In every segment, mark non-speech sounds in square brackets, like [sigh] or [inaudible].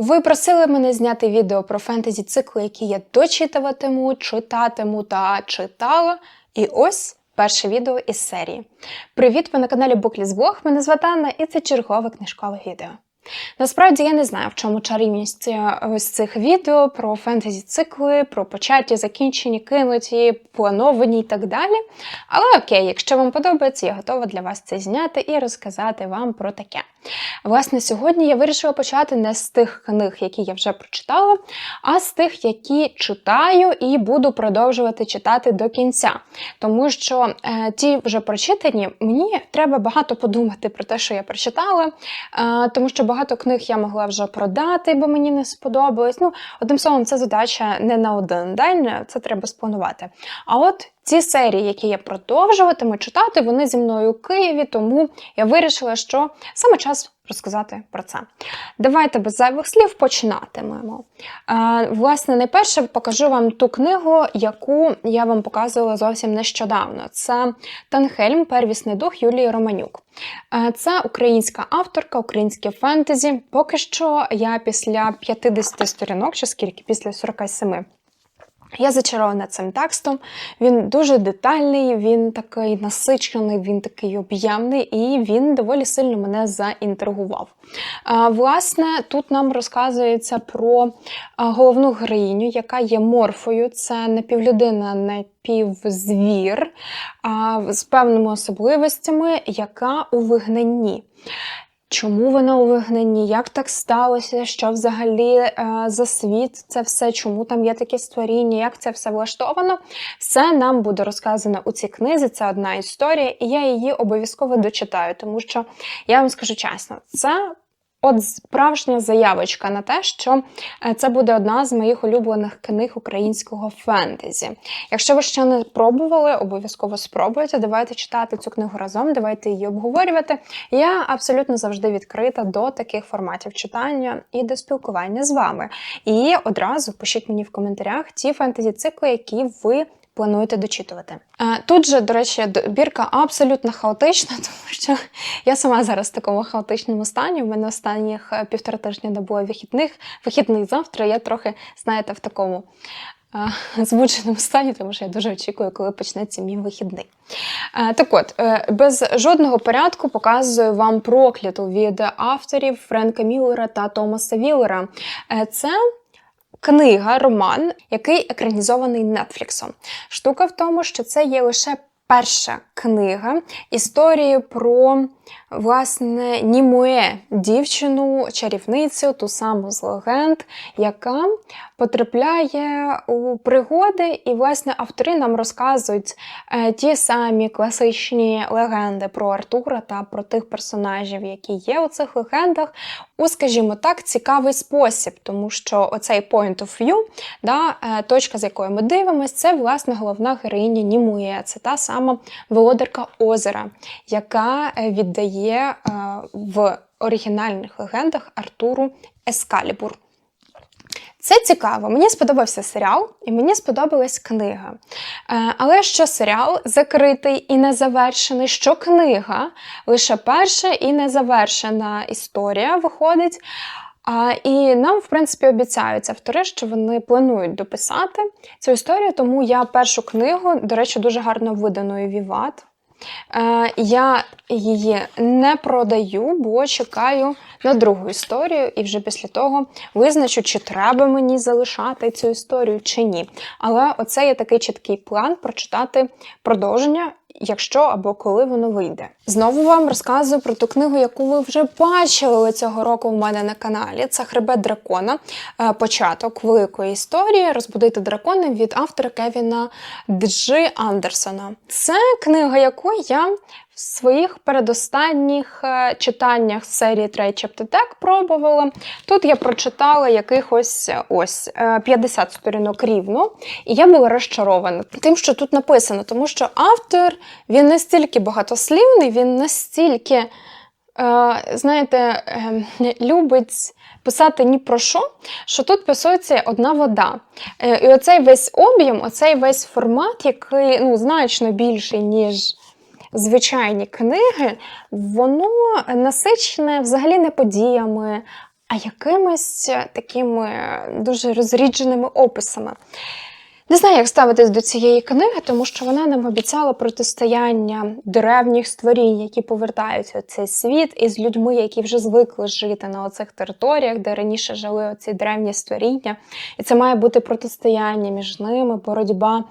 Ви просили мене зняти відео про фентезі цикли, які я дочитуватиму, читатиму та читала. І ось перше відео із серії. Привіт, ви на каналі Букліс Блог. Мене звати Анна, і це чергове книжкове відео. Насправді я не знаю, в чому чарівність е, ось цих відео про фентезі цикли, про початі, закінчені, кинуті, плановані і так далі. Але окей, якщо вам подобається, я готова для вас це зняти і розказати вам про таке. Власне, сьогодні я вирішила почати не з тих книг, які я вже прочитала, а з тих, які читаю і буду продовжувати читати до кінця. Тому що е, ті вже прочитані, мені треба багато подумати про те, що я прочитала, е, тому що багато книг я могла вже продати, бо мені не сподобалось. Ну, одним словом, це задача не на один день, це треба спланувати. А от ці серії, які я продовжуватиму читати, вони зі мною у Києві, тому я вирішила, що саме час розказати про це. Давайте без зайвих слів починатимемо. Е, власне, найперше покажу вам ту книгу, яку я вам показувала зовсім нещодавно. Це Танхельм, первісний дух Юлії Романюк. Е, Це українська авторка, українське фентезі. Поки що я після 50 сторінок, чи скільки, після 47. Я зачарована цим текстом. Він дуже детальний, він такий насичений, він такий об'ємний, і він доволі сильно мене заінтригував. Власне, тут нам розказується про головну героїню, яка є морфою. Це напівлюдина, напівзвір з певними особливостями, яка у вигнанні. Чому вона у вигнанні? Як так сталося? Що взагалі е, за світ це все? Чому там є такі створіння? Як це все влаштовано? Все нам буде розказано у цій книзі. Це одна історія, і я її обов'язково дочитаю, тому що я вам скажу чесно, це. От справжня заявочка на те, що е, це буде одна з моїх улюблених книг українського фентезі. Якщо ви ще не пробували, обов'язково спробуйте. Давайте читати цю книгу разом, давайте її обговорювати. Я абсолютно завжди відкрита до таких форматів читання і до спілкування з вами. І одразу пишіть мені в коментарях ті фентезі-цикли, які ви. Плануєте дочитувати. Е, Тут же, до речі, добірка абсолютно хаотична, [laughs] тому що я сама зараз в такому хаотичному стані. У мене останніх е, півтора тижня не було вихідних, вихідних завтра. Я трохи, знаєте, в такому е, [laughs] збудженому стані, тому що я дуже очікую, коли почнеться мій вихідний. Так от, без жодного порядку показую вам прокляту від авторів Френка Міллера та Томаса Віллера. Це книга, роман, який екранізований Нетфліксом. Штука в тому, що це є лише перша книга історії про власне Німуе, дівчину, чарівницю, ту саму з легенд, яка потрапляє у пригоди, і, власне, автори нам розказують е, ті самі класичні легенди про Артура та про тих персонажів, які є у цих легендах, у, скажімо так, цікавий спосіб, тому що оцей point of view, да, е, точка, з якої ми дивимося, це власне головна героїня Німує. Це та сама володарка озера, яка е, віддає в оригінальних легендах Артуру Ескалібур. Це цікаво. Мені сподобався серіал, і мені сподобалась книга. Е, Але що серіал закритий і незавершений, що книга лише перша і незавершена історія виходить. А, І нам, в принципі, обіцяють автори, що вони планують дописати цю історію, тому я першу книгу, до речі, дуже гарно виданою Віват. Е, Я її не продаю, бо чекаю на другу історію, і вже після того визначу, чи треба мені залишати цю історію, чи ні. Але оце є такий чіткий план прочитати продовження, якщо або коли воно вийде. Знову вам розказую про ту книгу, яку ви вже бачили цього року в мене на каналі. Це Хребет дракона, е, початок великої історії Розбудити дракона від автора Кевіна Джи Андерсона. Це книга, яку я в своїх передостанніх е, читаннях з серії Trade Chapter пробувала. Тут я прочитала якихось е, ось е, 50 сторінок рівно, і я була розчарована тим, що тут написано, тому що автор він настільки багатослівний, він настільки, е, знаєте, е, любить. Писати ні про що, що тут писується одна вода. Е, І оцей весь об'єм, оцей весь формат, який ну, значно більший, ніж звичайні книги, воно насичене взагалі не подіями, а якимись такими дуже розрідженими описами. Не знаю, як ставитись до цієї книги, тому що вона нам обіцяла протистояння древніх створінь, які повертаються у цей світ, із людьми, які вже звикли жити на оцих територіях, де раніше жили оці древні створіння. І це має бути протистояння між ними, боротьба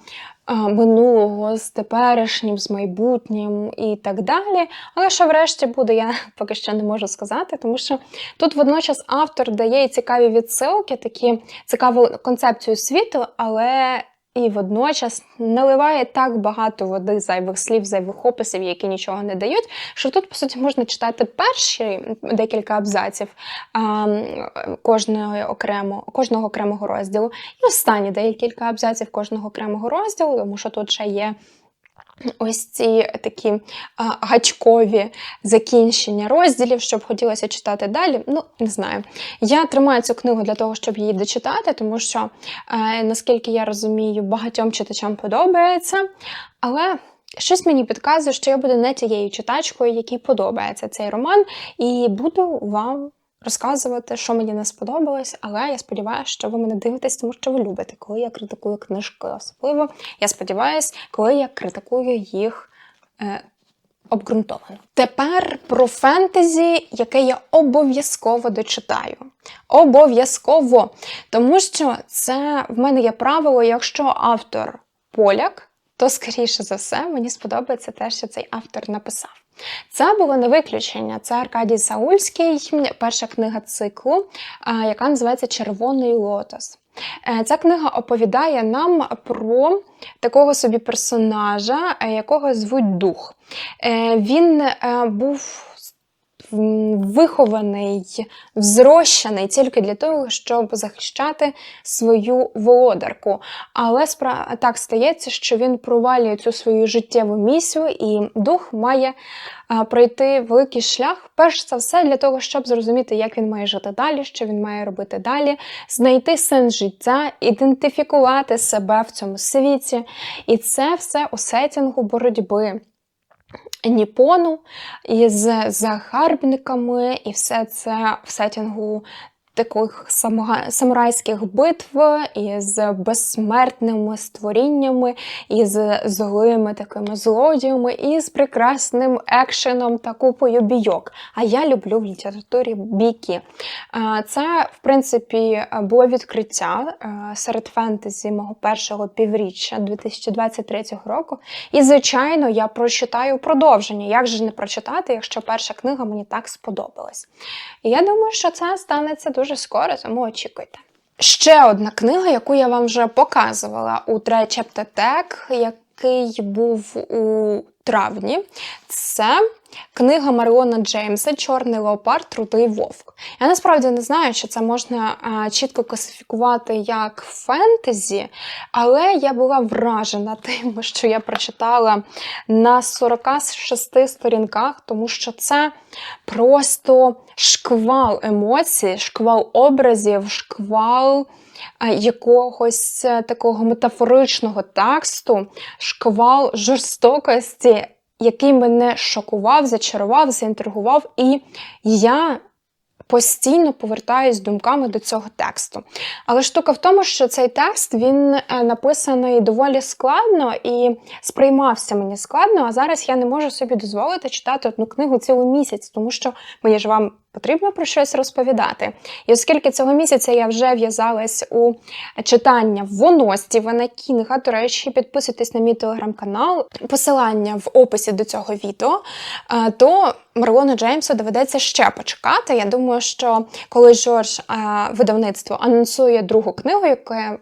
минулого з теперішнім, з майбутнім і так далі. Але що врешті буде, я [laughs] поки що не можу сказати, тому що тут водночас автор дає цікаві відсилки, такі цікаву концепцію світу, але і водночас наливає так багато води, зайвих слів, зайвих описів, які нічого не дають, що тут, по суті, можна читати перші декілька абзаців а, кожної окремо, кожного окремого розділу, і останні декілька абзаців кожного окремого розділу, тому що тут ще є. Ось ці такі а, гачкові закінчення розділів, щоб хотілося читати далі. Ну, не знаю. Я тримаю цю книгу для того, щоб її дочитати, тому що, е, наскільки я розумію, багатьом читачам подобається. Але щось мені підказує, що я буду не тією читачкою, якій подобається цей роман, і буду вам. Розказувати, що мені не сподобалось, але я сподіваюся, що ви мене дивитесь, тому що ви любите, коли я критикую книжки. Особливо я сподіваюся, коли я критикую їх е, обґрунтовано. Тепер про фентезі, яке я обов'язково дочитаю. Обов'язково. Тому що це в мене є правило, якщо автор поляк, то, скоріше за все, мені сподобається те, що цей автор написав. Це було не виключення. Це Аркадій Саульський, перша книга циклу, яка називається Червоний лотос. Е, ця книга оповідає нам про такого собі персонажа, е, якого звуть Дух. Е, він був вихований, взрощений тільки для того, щоб захищати свою володарку. Але так стається, що він провалює цю свою життєву місію, і дух має пройти великий шлях, перш за все, для того, щоб зрозуміти, як він має жити далі, що він має робити далі, знайти сенс життя, ідентифікувати себе в цьому світі. І це все у сетінгу боротьби. Ніпону із загарбниками, і все це в сетінгу таких самурайських битв із безсмертними створіннями, із злими такими злодіями, і з прекрасним екшеном та купою бійок. А я люблю в літературі бійки. Це, в принципі, було відкриття серед фентезі мого першого півріччя 2023 року. І, звичайно, я прочитаю продовження. Як же не прочитати, якщо перша книга мені так сподобалась? І я думаю, що це станеться дуже скоро, тому очікуйте. Ще одна книга, яку я вам вже показувала у Try Chapter який був у травні, це книга Маріона Джеймса Чорний леопард, Рудий вовк. Я насправді не знаю, чи це можна чітко класифікувати як фентезі, але я була вражена [laughs] тим, що я прочитала на 46 сторінках, тому що це просто шквал емоцій, шквал образів, шквал. Якогось е, такого метафоричного тексту, шквал жорстокості, який мене шокував, зачарував, заінтригував, і я постійно повертаюсь думками до цього тексту. Але штука в тому, що цей текст він е, написаний доволі складно і сприймався мені складно, а зараз я не можу собі дозволити читати одну книгу цілий місяць, тому що мені ж вам потрібно про щось розповідати. І оскільки цього місяця я вже в'язалась у читання воно Стівена Кінга, до речі, підписуйтесь на мій телеграм-канал, посилання в описі до цього відео, то Марлону Джеймсу доведеться ще почекати. Я думаю, що коли Жорж видавництво анонсує другу книгу, яке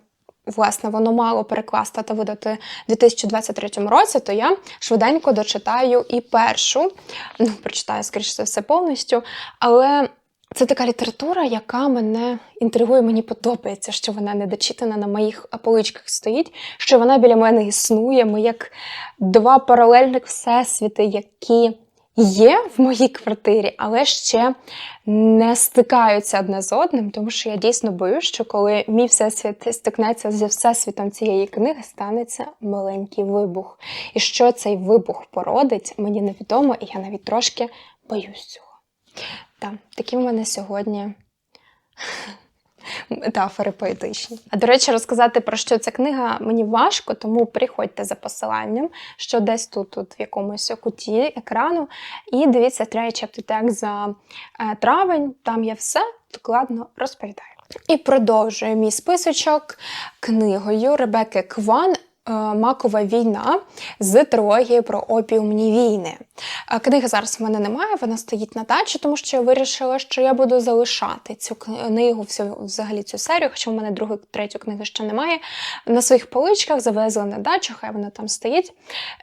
власне, воно мало перекласти та видати у 2023 році, то я швиденько дочитаю і першу, ну, прочитаю, скоріше все, повністю. Але це така література, яка мене інтригує, мені подобається, що вона не дочитана на моїх поличках стоїть, що вона біля мене існує. Ми як два паралельних всесвіти, які є в моїй квартирі, але ще не стикаються одне з одним, тому що я дійсно боюсь, що коли мій всесвіт стикнеться зі всесвітом цієї книги, станеться маленький вибух. І що цей вибух породить, мені невідомо, і я навіть трошки боюсь цього. Так, такі в мене сьогодні Метафори поетичні. А до речі, розказати про що ця книга мені важко, тому приходьте за посиланням, що десь тут, тут в якомусь куті екрану. І дивіться третій чепту за е, травень, там я все докладно розповідаю. І продовжую мій списочок книгою Ребекки Кван. Е, Макова війна з трилогії про опіумні війни. Е, Книги зараз в мене немає, вона стоїть на дачі, тому що я вирішила, що я буду залишати цю книгу, всю, взагалі цю серію, хоча в мене другу, третю книгу ще немає. На своїх поличках завезла на дачу, хай вона там стоїть.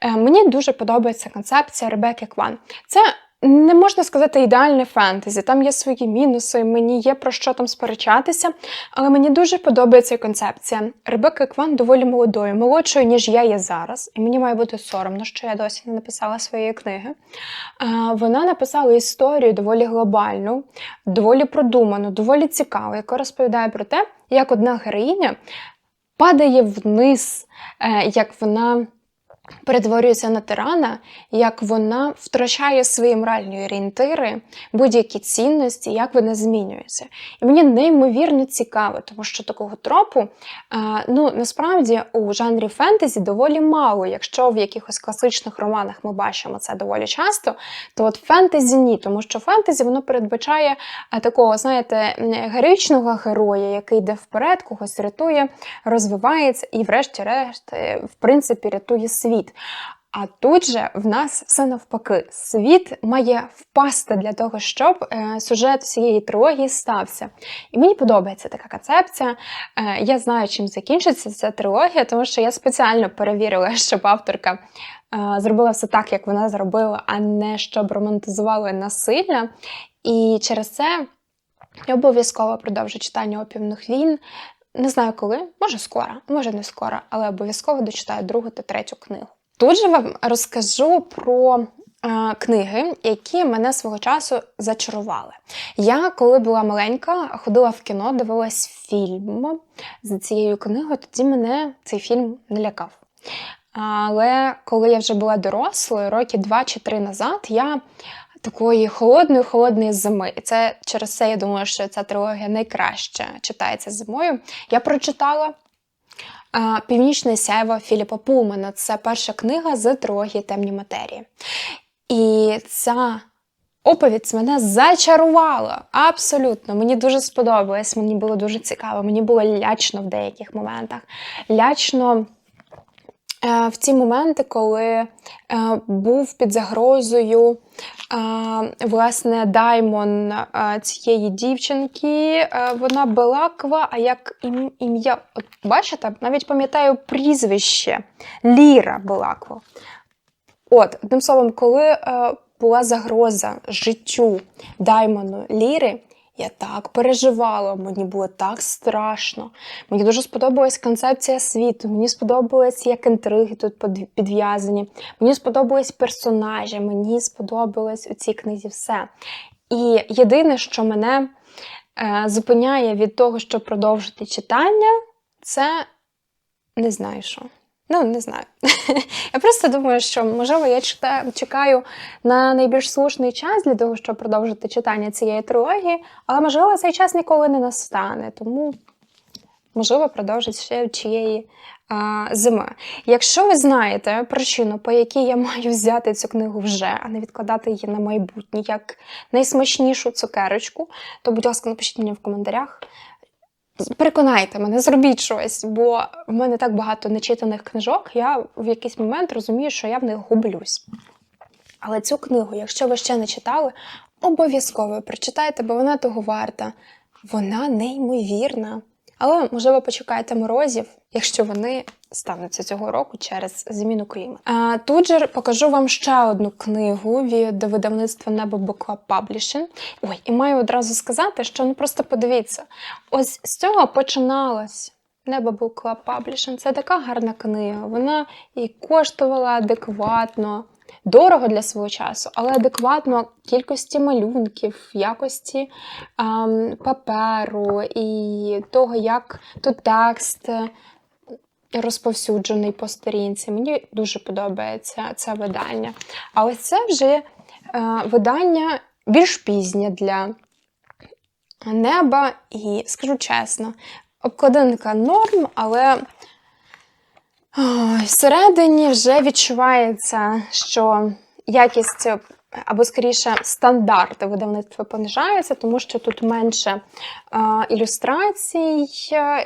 Е, Мені дуже подобається концепція Ребекки Кван. Це не можна сказати ідеальне фентезі. Там є свої мінуси, мені є про що там сперечатися, але мені дуже подобається концепція. Ребекка Кван доволі молодою, молодшою, ніж я є зараз, і мені має бути соромно, що я досі не написала своєї книги. Вона написала історію доволі глобальну, доволі продуману, доволі цікаву, яка розповідає про те, як одна героїня падає вниз, е, як вона перетворюється на тирана, як вона втрачає свої моральні орієнтири, будь-які цінності, як вона змінюється. І мені неймовірно цікаво, тому що такого тропу е, ну, насправді у жанрі фентезі доволі мало. Якщо в якихось класичних романах ми бачимо це доволі часто, то от фентезі ні, тому що фентезі воно передбачає е, такого, знаєте, героїчного героя, який йде вперед, когось рятує, розвивається і, врешті-решт, е, в принципі, рятує світ. А тут же в нас все навпаки. Світ має впасти для того, щоб е, сюжет всієї трилогії стався. І мені подобається така концепція. Е, я знаю, чим закінчиться ця трилогія, тому що я спеціально перевірила, [laughs] щоб авторка е, зробила все так, як вона зробила, а не щоб романтизували насилля. І через це я обов'язково продовжу читання опівних війн. Не знаю коли, може скоро, може не скоро, але обов'язково дочитаю другу та третю книгу. Тут же вам розкажу про е, книги, які мене свого часу зачарували. Я, коли була маленька, ходила в кіно, дивилась фільм за цією книгою, тоді мене цей фільм не лякав. Але коли я вже була дорослою, роки два чи три назад, я такої холодної, холодної зими. І це через це я думаю, що ця трилогія найкраще читається зимою. Я прочитала Північне сяйво Філіпа Пулмана. Це перша книга з трилогії Темні матерії. І ця оповідь мене зачарувала. Абсолютно. Мені дуже сподобалось, мені було дуже цікаво, мені було лячно в деяких моментах. Лячно. е, В ці моменти, коли е, був під загрозою е, власне даймон цієї дівчинки, вона Белаква, а як ім- ім'я, от бачите, навіть пам'ятаю прізвище Ліра Белаква. От, одним словом, коли була загроза життю Даймону Ліри, я так переживала, мені було так страшно. Мені дуже сподобалась концепція світу, мені сподобалось, як інтриги тут підв'язані, мені сподобались персонажі, мені сподобалось у цій книзі все. І єдине, що мене е, зупиняє від того, щоб продовжити читання, це не знаю що. Ну, не знаю. [laughs] Я просто думаю, що можливо я читаю, чекаю на найбільш слушний час для того, щоб продовжити читання цієї трилогії, але можливо цей час ніколи не настане, тому можливо продовжить ще чиєї а, зими. Якщо ви знаєте причину, по якій я маю взяти цю книгу вже, а не відкладати її на майбутнє як найсмачнішу цукерочку, то, будь ласка, напишіть мені в коментарях. Переконайте мене, зробіть щось, бо в мене так багато нечитаних книжок, я в якийсь момент розумію, що я в них гублюсь. Але цю книгу, якщо ви ще не читали, обов'язково прочитайте, бо вона того варта. Вона неймовірна. Але, можливо, почекайте морозів, якщо вони стануться цього року через зміну клімату. А, тут же покажу вам ще одну книгу від видавництва Небо Club Publishing. Ой, і маю одразу сказати, що ну просто подивіться, ось з цього починалось. Небо Club Publishing. Це така гарна книга. Вона і коштувала адекватно, дорого для свого часу, але адекватно кількості малюнків, якості ем, паперу і того, як тут текст розповсюджений по сторінці. Мені дуже подобається це видання. А ось це вже е, видання більш пізнє для неба, і скажу чесно, обкладинка норм, але всередині вже відчувається, що якість. Або, скоріше, стандарти видавництва понижаються, тому що тут менше е, ілюстрацій,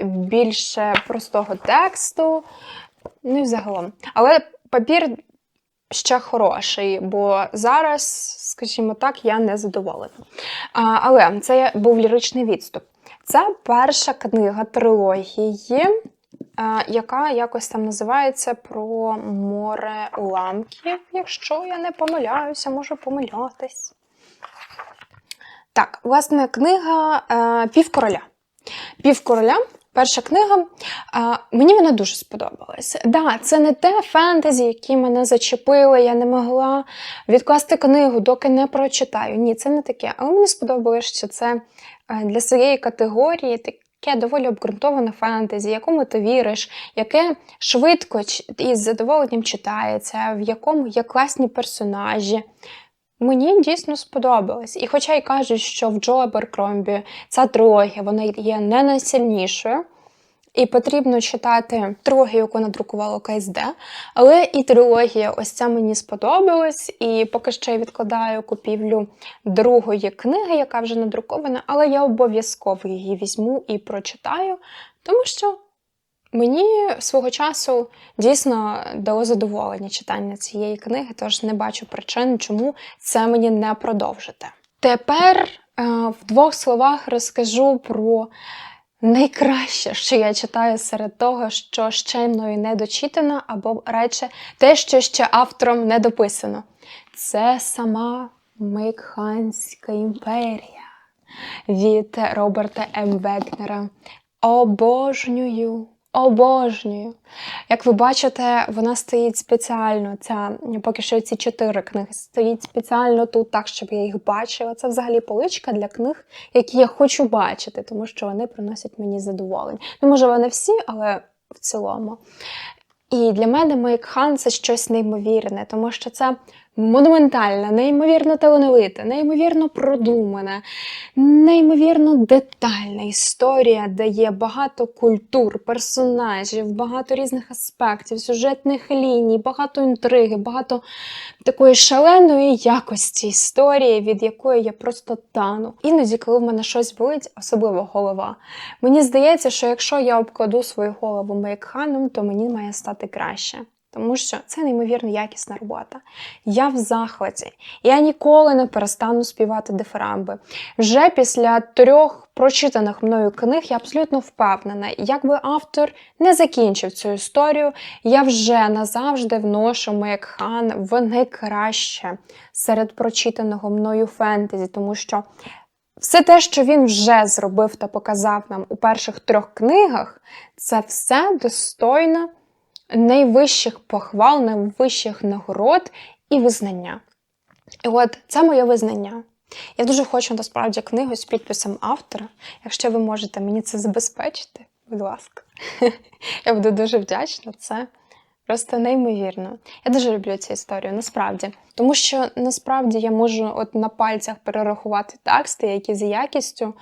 більше простого тексту. Ну і загалом. Але папір ще хороший, бо зараз, скажімо так, я не задоволена. А, але це був ліричний відступ. Це перша книга трилогії, яка якось там називається про море уламків. Якщо я не помиляюся, можу помилятись. Так, власне, книга е, Півкороля. Півкороля Перша книга, а, мені вона дуже сподобалась. Да, це не те фентезі, яке мене зачепило, я не могла відкласти книгу, доки не прочитаю. Ні, це не таке. Але мені сподобалось, що це е, для своєї категорії таке доволі обґрунтоване фентезі, якому ти віриш, яке швидко і з задоволенням читається, в якому є класні персонажі. Мені дійсно сподобалось. І хоча й кажуть, що в Джо Беркромбі ця трилогія вона є не найсильнішою, і потрібно читати трилогію, яку надрукувало КСД, але і трилогія ось ця мені сподобалась, і поки що я відкладаю купівлю другої книги, яка вже надрукована, але я обов'язково її візьму і прочитаю, тому що Мені свого часу дійсно дало задоволення читання цієї книги, тож не бачу причин, чому це мені не продовжити. Тепер е, в двох словах розкажу про найкраще, що я читаю серед того, що ще мною не дочитано, або радше те, що ще автором не дописано. Це сама Микханська імперія від Роберта М. Вегнера. Обожнюю. Обожнюю. Як ви бачите, вона стоїть спеціально. Ця поки що ці чотири книги стоїть спеціально тут, так, щоб я їх бачила. Це взагалі поличка для книг, які я хочу бачити, тому що вони приносять мені задоволення. Ну, може, вони всі, але в цілому. І для мене Мейк Хан це щось неймовірне, тому що це монументальна, неймовірно талановита, неймовірно продумана, неймовірно детальна історія, де є багато культур, персонажів, багато різних аспектів, сюжетних ліній, багато інтриги, багато такої шаленої якості історії, від якої я просто тану. Іноді, коли в мене щось болить, особливо голова, мені здається, що якщо я обкладу свою голову мейкханом, то мені має стати краще. Тому що це неймовірно якісна робота. Я в захваті. Я ніколи не перестану співати дифирамби. Вже після трьох прочитаних мною книг я абсолютно впевнена, якби автор не закінчив цю історію, я вже назавжди вношу Мейкхан в найкраще серед прочитаного мною фентезі, тому що. Все те, що він вже зробив та показав нам у перших трьох книгах, це все достойно найвищих похвал, найвищих нагород і визнання. І от це моє визнання. Я дуже хочу насправді книгу з підписом автора. Якщо ви можете мені це забезпечити, будь ласка, [laughs] я буду дуже вдячна. Це просто неймовірно. Я дуже люблю цю історію, насправді. Тому що насправді я можу от на пальцях перерахувати тексти, які за якістю,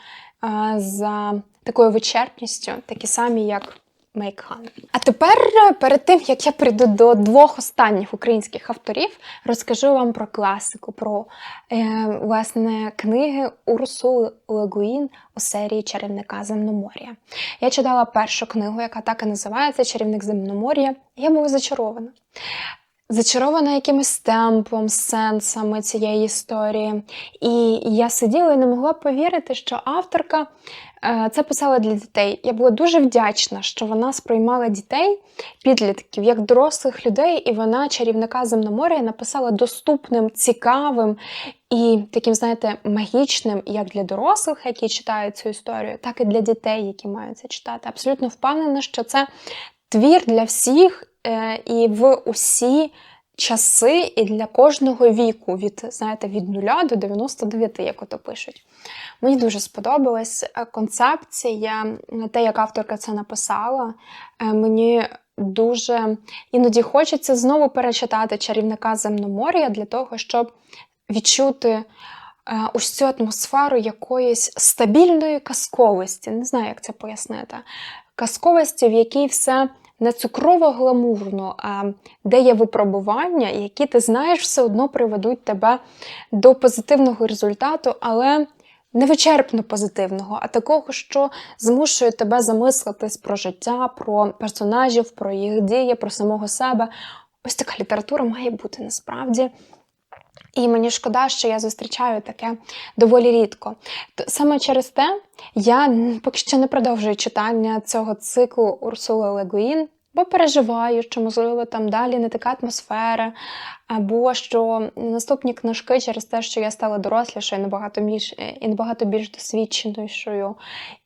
за такою вичерпністю, такі самі, як Мейкхан. А тепер, е, перед тим як я прийду до двох останніх українських авторів, розкажу вам про класику, про е, власне книги Урсули Легуїн у серії Чарівника Земномор'я. Я читала першу книгу, яка так і називається Чарівник Земномор'я, я була зачарована. Зачарована якимось темпом, сенсами цієї історії. І я сиділа і не могла повірити, що авторка Е, це писала для дітей. Я була дуже вдячна, що вона сприймала дітей, підлітків, як дорослих людей, і вона чарівника земноморя написала доступним, цікавим і таким, знаєте, магічним як для дорослих, які читають цю історію, так і для дітей, які мають це читати. Абсолютно впевнена, що це твір для всіх і в усі часи і для кожного віку, від знаєте, від 0 до 99, як ото пишуть. Мені дуже сподобалась е, концепція, те, як авторка це написала. Е, мені дуже іноді хочеться знову перечитати чарівника земномор'я для того, щоб відчути ось цю атмосферу якоїсь стабільної казковості. Не знаю, як це пояснити. Казковості, в якій все не цукрово гламурно, а де є випробування, які ти знаєш, все одно приведуть тебе до позитивного результату, але не вичерпно позитивного, а такого, що змушує тебе замислитись про життя, про персонажів, про їх дії, про самого себе. Ось така література має бути насправді. І мені шкода, що я зустрічаю таке доволі рідко. Саме через те я поки що не продовжую читання цього циклу Урсули Легуїн, бо переживаю, що, можливо, там далі не така атмосфера, або що наступні книжки через те, що я стала дорослішою, набагато більш і набагато більш досвідченішою.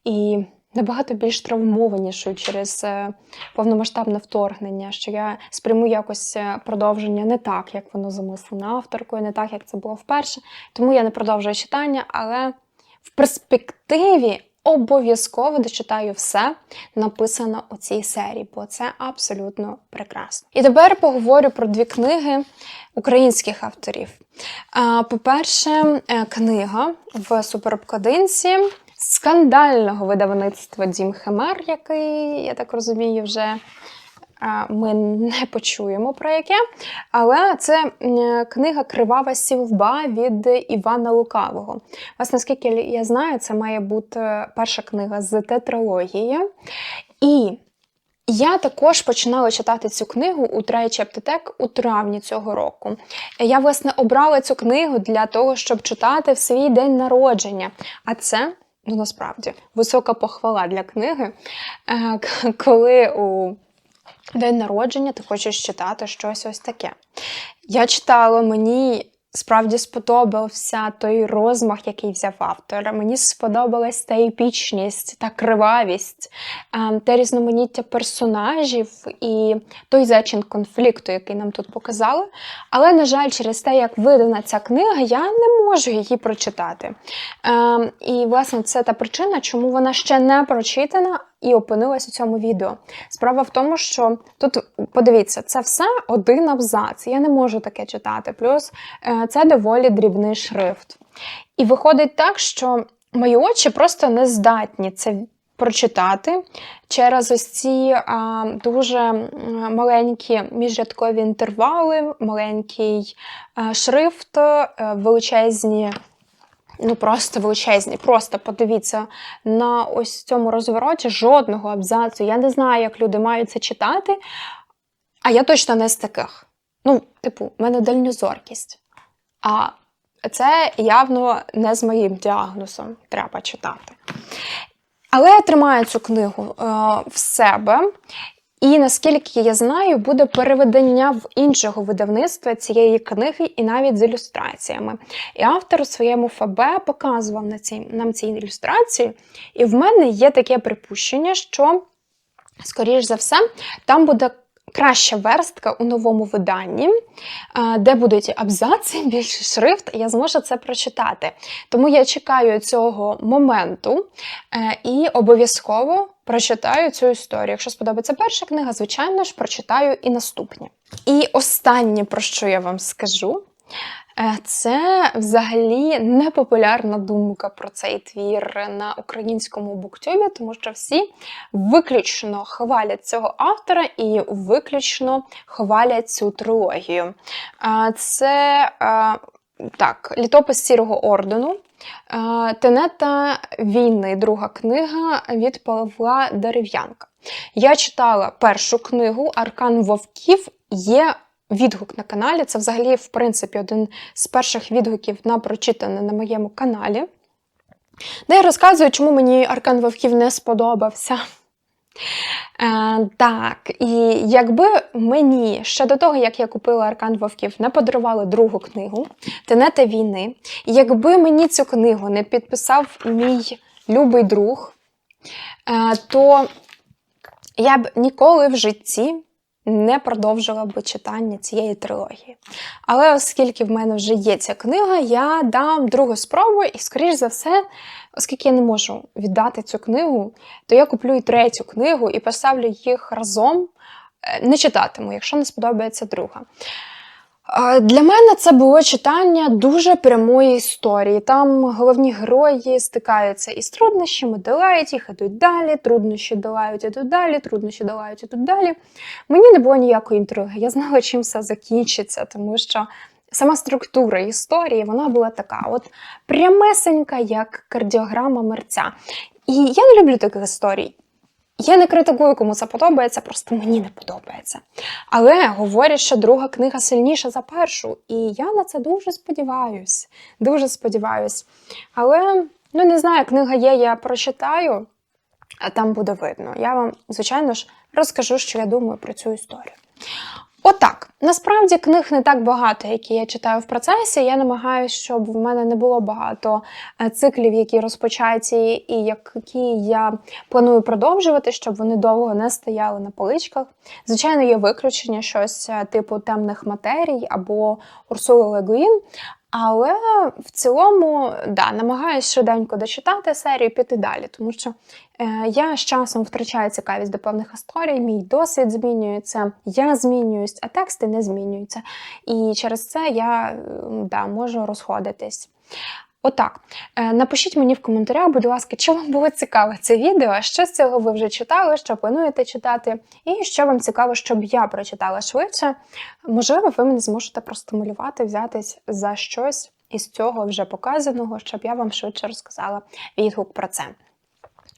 і набагато більш травмованішою через е, повномасштабне вторгнення, що я сприйму якось е, продовження не так, як воно замислено авторкою, не так, як це було вперше. Тому я не продовжую читання, але в перспективі. Обов'язково дочитаю все написано у цій серії, бо це абсолютно прекрасно. І тепер поговорю про дві книги українських авторів. По-перше, е, книга в суперобкладинці скандального видавництва Дім Хемер, який, я так розумію, вже ми не почуємо про яке. Але це книга Кривава сівба від Івана Лукавого. Вас, наскільки я знаю, це має бути перша книга з тетралогії. І я також починала читати цю книгу у Трейчі Аптетек у травні цього року. Я, власне, обрала цю книгу для того, щоб читати в свій день народження. А це ну насправді висока похвала для книги, е, коли у день народження ти хочеш читати щось ось таке. Я читала, мені Справді сподобався той розмах, який взяв автор. Мені сподобалась та епічність, та кривавість, ем, те різноманіття персонажів і той зачин конфлікту, який нам тут показали. Але, на жаль, через те, як видана ця книга, я не можу її прочитати. Ем, і, власне, це та причина, чому вона ще не прочитана, і опинилась у цьому відео. Справа в тому, що тут, подивіться, це все один абзац. Я не можу таке читати. Плюс е, це доволі дрібний шрифт. І виходить так, що мої очі просто не здатні це. Прочитати через ось ці а, дуже маленькі міжрядкові інтервали, маленький а, шрифт, а, е, величезні ну просто величезні. Просто подивіться на ось цьому розвороті жодного абзацу. Я не знаю, як люди мають це читати, а я точно не з таких. Ну, типу, в мене дальньозоркість. А це явно не з моїм діагнозом треба читати. Але я тримаю цю книгу е, в себе і наскільки я знаю, буде переведення в іншого видавництва цієї книги, і навіть з ілюстраціями. І автор у своєму ФБ показував на цій, нам ці ілюстрації, і в мене є таке припущення, що, скоріш за все, там буде краща верстка у новому виданні, де будуть абзаци, [laughs] більший шрифт, і я зможу це прочитати. Тому я чекаю цього моменту е, і обов'язково прочитаю цю історію. Якщо сподобається перша книга, звичайно ж, прочитаю і наступні. І останнє, про що я вам скажу, Е, це взагалі непопулярна думка про цей твір на українському буктюбі, тому що всі виключно хвалять цього автора і виключно хвалять цю трилогію. Це е, так, літопис Сірого ордену. Тенета війни, друга книга від Павла Дерев'янка. Я читала першу книгу Аркан Вовків. Є відгук на каналі. Це взагалі, в принципі, один з перших відгуків на прочитане на моєму каналі, де я розказую, чому мені Аркан Вовків не сподобався. Е, Так, і якби мені ще до того, як я купила Аркан Вовків, не подарували другу книгу Тенета війни, якби мені цю книгу не підписав мій любий друг, е, то я б ніколи в житті не продовжила би читання цієї трилогії. Але оскільки в мене вже є ця книга, я дам другу спробу, і, скоріш за все, оскільки я не можу віддати цю книгу, то я куплю і третю книгу і поставлю їх разом. Е, не читатиму, якщо не сподобається друга. Для мене це було читання дуже прямої історії. Там головні герої стикаються із труднощами, долають їх, ідуть далі, труднощі долають, ідуть далі, труднощі долають, ідуть далі. Мені не було ніякої інтриги. Я знала, [laughs] чим все закінчиться, тому що сама структура історії вона була така: от прямесенька, як кардіограма мерця. І я не люблю таких історій. Я не критикую, кому це подобається, просто мені не подобається. Але говорять, що друга книга сильніша за першу, і я на це дуже сподіваюсь. Дуже сподіваюсь. Але ну не знаю, книга є, я прочитаю, а там буде видно. Я вам, звичайно ж, розкажу, що я думаю про цю історію. Отак, насправді книг не так багато, які я читаю в процесі. Я намагаюся, щоб в мене не було багато е, циклів, які розпочаті, і які я планую продовжувати, щоб вони довго не стояли на поличках. Звичайно, є виключення щось е, типу темних матерій або Урсули Легуїн. Але в цілому, да, намагаюся швиденько дочитати серію, піти далі, тому що е, я з часом втрачаю цікавість до певних історій, мій досвід змінюється, я змінююсь, а тексти не змінюються. І через це я да, можу розходитись. Отак. Е, Напишіть мені в коментарях, будь ласка, чи вам було цікаве це відео, що з цього ви вже читали, що плануєте читати, і що вам цікаво, щоб я прочитала швидше. Можливо, ви мене зможете простимулювати, взятись за щось із цього вже показаного, щоб я вам швидше розказала відгук про це.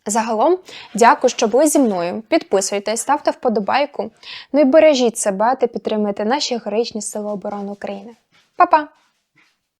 Загалом, дякую, що були зі мною. Підписуйтесь, ставте вподобайку. Ну і бережіть себе та підтримуйте наші героїчні сили оборони України. Па-па!